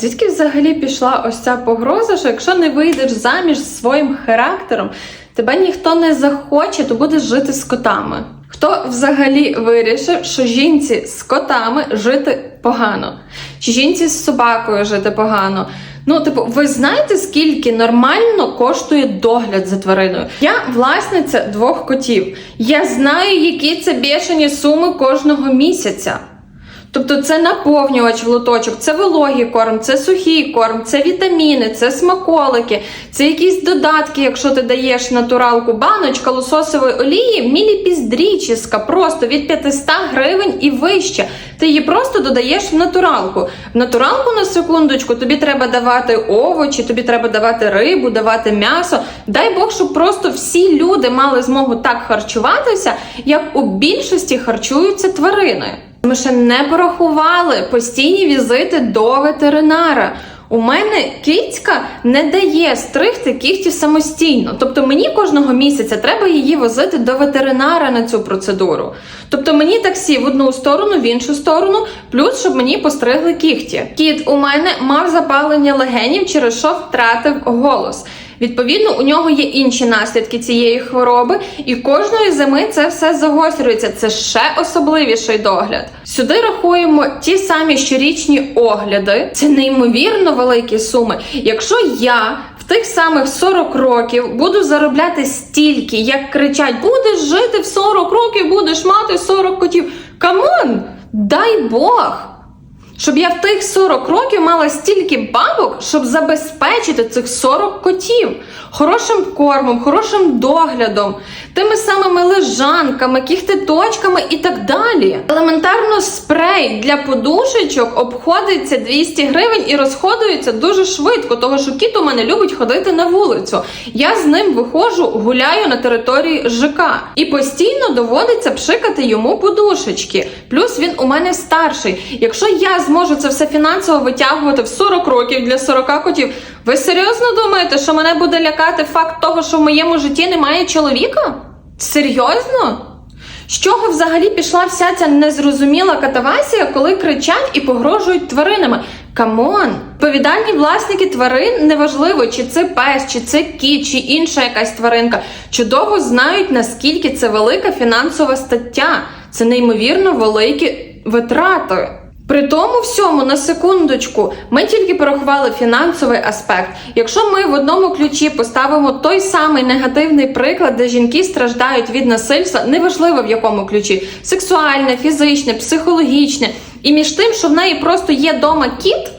Звідки взагалі пішла ось ця погроза, що якщо не вийдеш заміж своїм характером, тебе ніхто не захоче, то будеш жити з котами. Хто взагалі вирішив, що жінці з котами жити погано? Чи жінці з собакою жити погано? Ну, типу, ви знаєте, скільки нормально коштує догляд за твариною? Я власниця двох котів. Я знаю, які це бешені суми кожного місяця. Тобто це наповнювач в лоточок, це вологий корм, це сухий корм, це вітаміни, це смаколики, це якісь додатки, якщо ти даєш натуралку баночка лососової олії, міліпіздрічіска, просто від 500 гривень і вище. Ти її просто додаєш в натуралку. В натуралку на секундочку тобі треба давати овочі, тобі треба давати рибу, давати м'ясо. Дай Бог, щоб просто всі люди мали змогу так харчуватися, як у більшості харчуються тварини. Ми ще не порахували постійні візити до ветеринара. У мене кицька не дає стригти кігті самостійно. Тобто мені кожного місяця треба її возити до ветеринара на цю процедуру. Тобто мені таксі в одну сторону, в іншу сторону, плюс щоб мені постригли кігті. Кіт у мене мав запалення легенів, через що втратив голос. Відповідно, у нього є інші наслідки цієї хвороби, і кожної зими це все загострюється. Це ще особливіший догляд. Сюди рахуємо ті самі щорічні огляди. Це неймовірно великі суми. Якщо я в тих самих 40 років буду заробляти стільки, як кричать, будеш жити в 40 років, будеш мати 40 котів. Камон, дай Бог! Щоб я в тих 40 років мала стільки бабок, щоб забезпечити цих 40 котів. Хорошим кормом, хорошим доглядом, тими самими лежанками, кіхтеточками і так далі. Елементарно спрей для подушечок обходиться 200 гривень і розходується дуже швидко, того що кіт у мене любить ходити на вулицю. Я з ним виходжу, гуляю на території ЖК і постійно доводиться пшикати йому подушечки. Плюс він у мене старший. Якщо я зможу це все фінансово витягувати в 40 років для 40 котів, ви серйозно думаєте, що мене буде лякати факт того, що в моєму житті немає чоловіка? Серйозно? З чого взагалі пішла вся ця незрозуміла катавасія, коли кричать і погрожують тваринами? Камон! Відповідальні власники тварин неважливо, чи це пес, чи це кіт, чи інша якась тваринка, чудово знають, наскільки це велика фінансова стаття. Це неймовірно великі витрати. При тому всьому, на секундочку, ми тільки порахували фінансовий аспект. Якщо ми в одному ключі поставимо той самий негативний приклад, де жінки страждають від насильства, неважливо в якому ключі сексуальне, фізичне, психологічне, і між тим, що в неї просто є дома кіт.